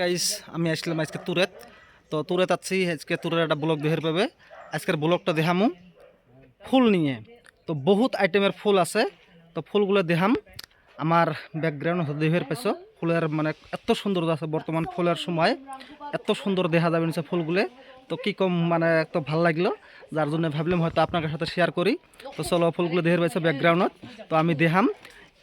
Guys আমি আসলাম আজকে তুরেত। তো তুরেত আছি, আজকে তুরের একটা ব্লগ দেহের পাবে আজকের ব্লগটা দেখামু ফুল নিয়ে। তো বহুত আইটেমের ফুল আছে, তো ফুলগুলো দেখাম। আমার ব্যাকগ্রাউন্ড দেহের পাইছো ফুলের মানে এত সুন্দর আছে বর্তমান ফুলের সময়। এত সুন্দর দেখা যাবে নিচে ফুলগুলো। তো কি কম মানে এত ভালো লাগল, যার জন্য ভাবলাম হয়তো আপনাদের সাথে শেয়ার করি। তো চলো ফুলগুলো দেহের পাইছো ব্যাকগ্রাউন্ডত তো আমি দেখাম।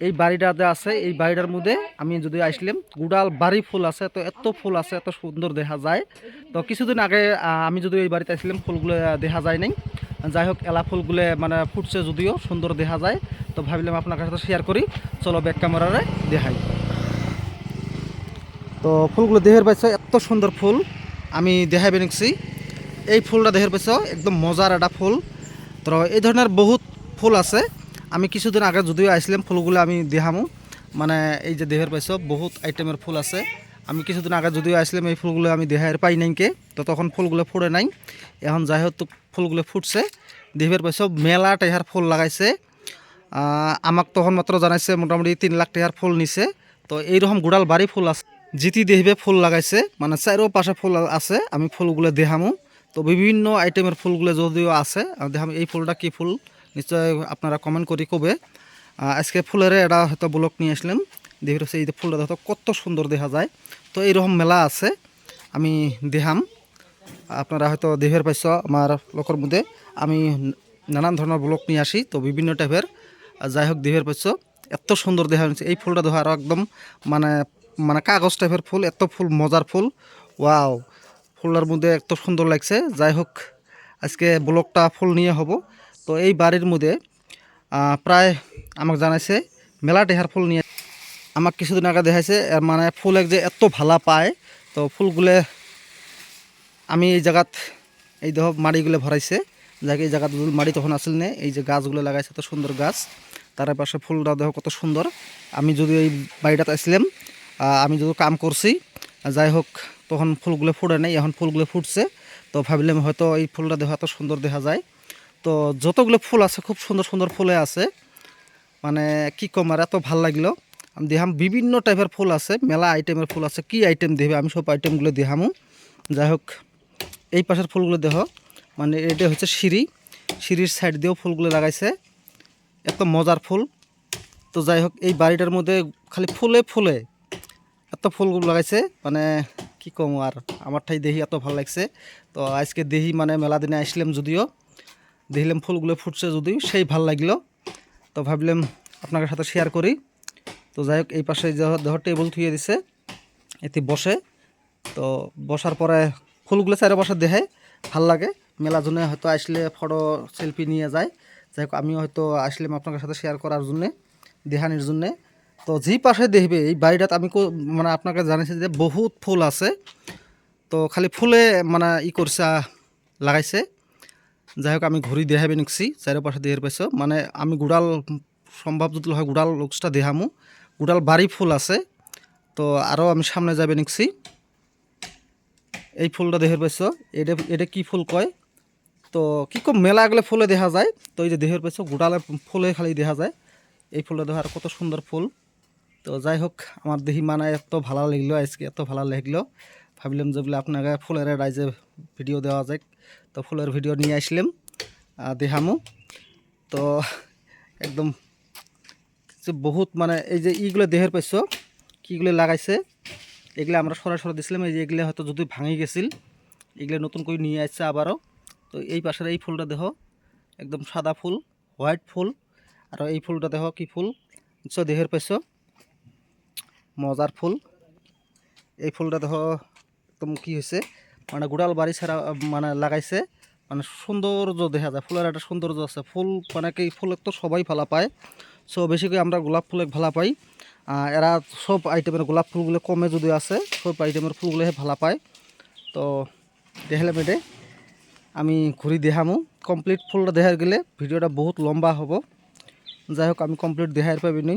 এই বাড়িটাতে আছে, এই বাড়িটার মধ্যে আমি যদি আসলাম, গুড়াল বাড়ি ফুল আছে, তো এত ফুল আছে, এত সুন্দর দেখা যায়। তো কিছুদিন আগে আমি যদি এই বাড়িতে আসলাম, ফুলগুলো দেখা যায় নাই। যাই হোক, এলা ফুলগুলো মানে ফুটছে যদিও, সুন্দর দেখা যায়। তো ভাবলাম আপনার সাথে শেয়ার করি। চলো ব্যাক ক্যামেরারে দেখাই। তো ফুলগুলো দেহের পাইছে এত সুন্দর ফুল। আমি দেখাই বেনিছি এই ফুলটা দেহের পাইছ একদম মজার একটা ফুল। তো এই ধরনের বহুত ফুল আছে। আমি কিছুদিন আগে যদিও আসলাম ফুলগুলো আমি দেখামো। মানে এই যে দেহের পাইছ, বহুত আইটেমের ফুল আছে। আমি কিছুদিন আগে যদিও আসলাম এই ফুলগুলো আমি দেহের পাই নাইকে তো তখন ফুলগুলো ফুটে নাই। এখন যাই হোক ফুলগুলো ফুটছে। দেহের পাইছ, মেলা টেহার ফুল লাগাইছে। আমাক তখন মাত্র জানাইছে, মোটামুটি তিন লাখ টাকার ফুল নিছে। তো এইরকম গুড়াল বাড়ি ফুল আছে। জিতি দেহিবে ফুল লাগাইছে মানে চারো পাশে ফুল আছে, আমি ফুলগুলো দেখামো। তো বিভিন্ন আইটেমের ফুলগুলো যদিও আছে দেখাম, এই ফুলটা কি ফুল? নিশ্চয় আপনারা কমেন্ট করি কবে। আজকে ফুলের এটা হয়তো ব্লক নিয়ে আসলাম দেখি হচ্ছে এই ফুলটা দেখো কত সুন্দর দেখা যায়। তো এইরকম মেলা আছে, আমি দেখাম। আপনারা হয়তো দেহের পাইছ আমার লোকের মধ্যে আমি নানান ধরনের ব্লক নিয়ে আসি, তো বিভিন্ন টাইপের যাই হোক দেহের পাইছ, এত সুন্দর দেখা যাচ্ছে এই ফুলটা দেখো আরও একদম মানে মানে কাগজ টাইপের ফুল, এত ফুল মজার ফুল। ওয়াও ফুলটার মধ্যে এত সুন্দর লাগছে। যাই হোক, আজকে ব্লকটা ফুল নিয়ে হব। তো এই বাড়ির মধ্যে প্রায় আমাকে জানাইছে মেলা টেহার ফুল নিয়ে আমাক কিছুদিন আগে দেখাইছে, এর মানে ফুল এক যে এত ভালা পায়, তো ফুলগুলো আমি এই জায়গাত, এই দেহ মাড়িগুলো ভরাইছে। যাকে, এই জায়গাত মাড়ি তখন আসল নে, এই যে গাছগুলো লাগাইছে, এত সুন্দর গাছ। তার পাশে ফুলটা দেহ কত সুন্দর। আমি যদি এই বাড়িটাতে আসলাম আমি যদি কাম করছি, যাই হোক, তখন ফুলগুলো ফুটে নেই, এখন ফুলগুলো ফুটছে। তো ভাবলাম হয়তো এই ফুলটা দেহ এত সুন্দর দেখা যায়। তো যতগুলো ফুল আছে, খুব সুন্দর সুন্দর ফুলে আছে। মানে কি কম আর এত ভালো লাগল। আমি দেখাম, বিভিন্ন টাইপের ফুল আছে, মেলা আইটেমের ফুল আছে। কি আইটেম দেবে? আমি সব আইটেমগুলো দেখামু। যাই হোক, এই পাশের ফুলগুলো দেহ মানে এটা হচ্ছে সিঁড়ি। সিঁড়ির সাইড দিয়েও ফুলগুলো লাগাইছে। এত মজার ফুল। তো যাই হোক, এই বাড়িটার মধ্যে খালি ফুলে ফুলে এত ফুলগুলো লাগাইছে। মানে কি কম আর আমার ঠাই দেখি এত ভালো লাগছে। তো আজকে দেখি মানে মেলা দিনে আসলাম যদিও। দেখলাম ফুলগুলো ফুটছে যদিও, সেই ভালো লাগল। তো ভাবলাম আপনাদের সাথে শেয়ার করি। তো যাই হোক, এই পাশে যে- দেহ টেবিল থুয়ে দিছে এতে বসে। তো বসার পরে ফুলগুলো চারে বসে দেখায় ভালো লাগে। মেলা জন্য হয়তো আসলে ফটো সেলফি নিয়ে যায়। যাই হোক, আমিও হয়তো আসলাম আপনাদের সাথে শেয়ার করার জন্যে, দেখানির জন্যে। তো যেই পাশে দেখবে, এই বাড়িটাতে আমি মানে আপনাকে জানিয়েছি যে বহুত ফুল আছে। তো খালি ফুলে মানে ই করছে লাগাইছে। যাই হোক আমি ঘুরি দেখাবে নিচ্ছি চারিপাশে দেহের পাইছ। মানে আমি গুড়াল সম্ভব যদি হয় গুড়াল লুকসটা দেখামু। গুড়াল বাড়ি ফুল আছে, তো আরও আমি সামনে যাবে নিচ্ছি এই ফুলটা দেহের পাইছ। এটা এটা কি ফুল কয়? তো কি কম, মেলা গেলে ফুলে দেখা যায়। তো এই যে দেহের পাইছ, গুড়ালে ফুলে খালি দেখা যায়। এই ফুলটা দেখা আর কত সুন্দর ফুল। তো যাই হোক আমার দেখি মানে এত ভালো লাগল আজকে এত ভালো লাগল। ভাবলাম যে বলে আপনাকে ফুলের রাইজে ভিডিও দেওয়া যায় তো ফুলের ভিডিও নিয়ে আসলাম দেখামু। তো একদম বহুত মানে এই যে ইগুলো দেহের পাইছ কীগুলো লাগাইছে, এগুলো আমরা সরাসরি দিছিলাম, এই যে এগুলো হয়তো যদি ভাঙি গেছিল, এগুলো নতুন করে নিয়ে আসছে আবারও। তো এই পাশের এই ফুলটা দেহ একদম সাদা ফুল, হোয়াইট ফুল, আর এই ফুলটা দেহ কি ফুল নিশ্চয় দেহের পাইছ মজার ফুল। এই ফুলটা দেখ, একদম কি হয়েছে মানে গুড়াল বাড়ি ছাড়া মানে লাগাইছে। মানে সৌন্দর্য দেখা যায়, ফুলের একটা সৌন্দর্য আছে। ফুল মানে কি ফুল তো সবাই ভালো পায়। সো বেশিকৈ আমরা গোলাপ ফুলে ভালো পাই। এরা সব আইটেমের গোলাপ ফুলগুলো কমে যদি আছে সব আইটেমের ফুলগুলোহে ভালো পায়। তো দেখালাম এটে আমি ঘুরি দেখামো। কমপ্লিট ফুলটা দেখার গেলে ভিডিওটা বহুত লম্বা হব। যাই হোক, আমি কমপ্লিট দেখাই পাবি নি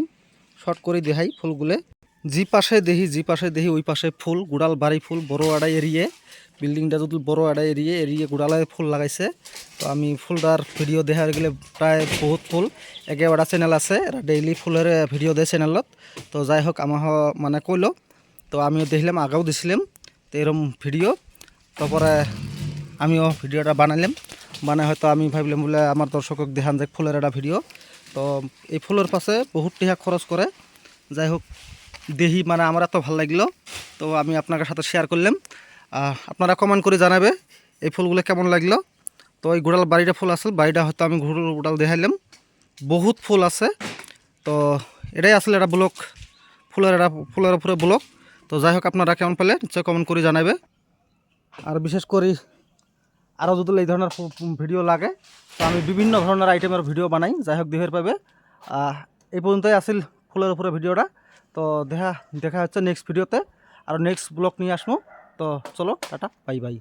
শর্ট করে দেখাই ফুলগুলো। জি পাশে দেখি জি পাশে দেখি, ওই পাশে ফুল, গুড়াল বাড়ি ফুল, বড় আড়াই এরিয়ে। বিল্ডিংটা যদি বড় আড়াই এরিয়ে এরিয়ে গুড়ালে ফুল লাগাইছে। তো আমি ফুলটার ভিডিও দেখার গেলে প্রায় বহুত ফুল। একেবারে চ্যানেল আছে ডেইলি ফুলের ভিডিও দেয় চ্যানেলত তো। যাই হোক আমার মানে কইলো, তো আমিও দেখলাম, আগেও দিছিলাম। তো এরম ভিডিও তারপরে আমিও ভিডিওটা বানালাম বানাই হয়তো আমি ভাবলাম বলে আমার দর্শকক দেখান যে ফুলের একটা ভিডিও। তো এই ফুলের পাশে বহুত টাকা খরচ করে। যাই হোক দেহি মানে আমার এত ভালো লাগল। তো আমি আপনাদের সাথে শেয়ার করলাম। আপনারা কমেন্ট করে জানাবে এই ফুলগুলো কেমন লাগল। তো এই গোড়াল বাড়িটা ফুল আসল বাড়িটা হয়তো আমি ঘুরল গোড়াল দেখাইলাম। বহুত ফুল আছে। তো এটাই আসলে এটা ব্লক, ফুলের এটা ফুলের উপরে ব্লক। তো যাই হোক, আপনারা কেমন পেলে নিশ্চয় কমেন্ট করে জানাবে আর বিশেষ করে আরও যদি এই ধরনের ভিডিও লাগে, তো আমি বিভিন্ন ধরনের আইটেমের ভিডিও বানাই। যাই হোক দেহের পাবে। এই পর্যন্তই আসিল ফুলের উপরে ভিডিওটা। তো দেখা দেখা হচ্ছে নেক্সট ভিডিওতে আর নেক্সট ব্লগ নিয়ে আসব। তো চলো টাটা বাই বাই।